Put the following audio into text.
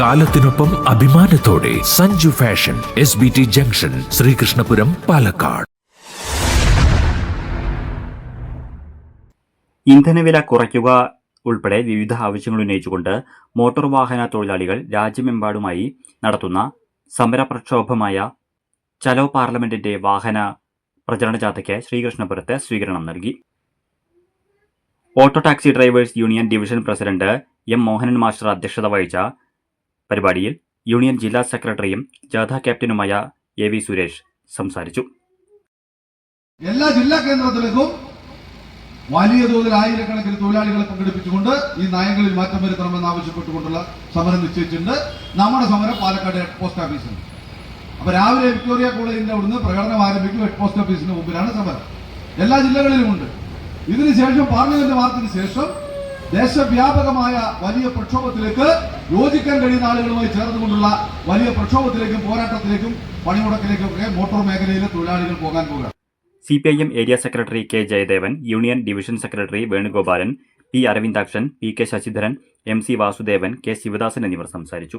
കാലത്തിനൊപ്പം അഭിമാനത്തോടെ Sanju fashion S B T junction Sreekrishnapuram Palakkad. ഇന്ധനവില കുറയ്ക്കുക ഉൾപ്പെടെ വിവിധ ആവശ്യങ്ങൾ ഉന്നയിച്ചുകൊണ്ട് മോട്ടോർ വാഹന തൊഴിലാളികൾ രാജ്യമെമ്പാടുമായി നടത്തുന്ന സമരപ്രക്ഷോഭമായ ചലോ പാർലമെന്റിന്റെ വാഹന പ്രചരണ ജാഥയ്ക്ക് ശ്രീകൃഷ്ണപുരത്ത് സ്വീകരണം നൽകി. Auto taxi drivers union division president M Mohanan master അധ്യക്ഷത വഹിച്ച പരിപാടിയിൽ യൂണിയൻ ജില്ലാ സെക്രട്ടറിയും ജാഥ ക്യാപ്റ്റനുമായ എ വി സുരേഷ് സംസാരിച്ചു. എല്ലാ ജില്ലാ കേന്ദ്രത്തിലേക്കും വലിയ തോതിൽ ആയിരക്കണക്കിന് തൊഴിലാളികളെ പങ്കെടുപ്പിച്ചുകൊണ്ട് ഈ നയങ്ങളിൽ മാറ്റം വരുത്തണമെന്ന് ആവശ്യപ്പെട്ടുകൊണ്ടുള്ള സമരം നിശ്ചയിച്ചിട്ടുണ്ട്. നമ്മുടെ സമരം പാലക്കാട് ഹെഡ് പോസ്റ്റ് ഓഫീസിൽ. അപ്പൊ രാവിലെ വിക്ടോറിയ കോളേജിന്റെ അവിടുന്ന് പ്രകടനം ആരംഭിക്കും ഹെഡ് പോസ്റ്റ് ഓഫീസിന് മുമ്പിലാണ് സമരം. എല്ലാ ജില്ലകളിലും ഉണ്ട് ഇതിനുശേഷം പാർലമെന്റ് മാർച്ചിന് ശേഷം ദേശവ്യാപകമായ വലിയ പ്രക്ഷോഭത്തിലേക്ക് യോജിക്കാൻ കഴിയുന്ന ആളുകളുമായി ചേർന്നുകൊണ്ടുള്ള വലിയ പ്രക്ഷോഭത്തിലേക്കും പോരാട്ടത്തിലേക്കും പണിമുടക്കിലേക്കും ഒക്കെ മോട്ടോർ മേഖലയിലെ തൊഴിലാളികൾ പോകാൻ പോകുക C P I M area secretary K Jayadevan union division secretary Venugopalan P Aravindakshan P K Sasidharan M C Vasudevan K Sivadasan എന്നിവർ സംസാരിച്ചു.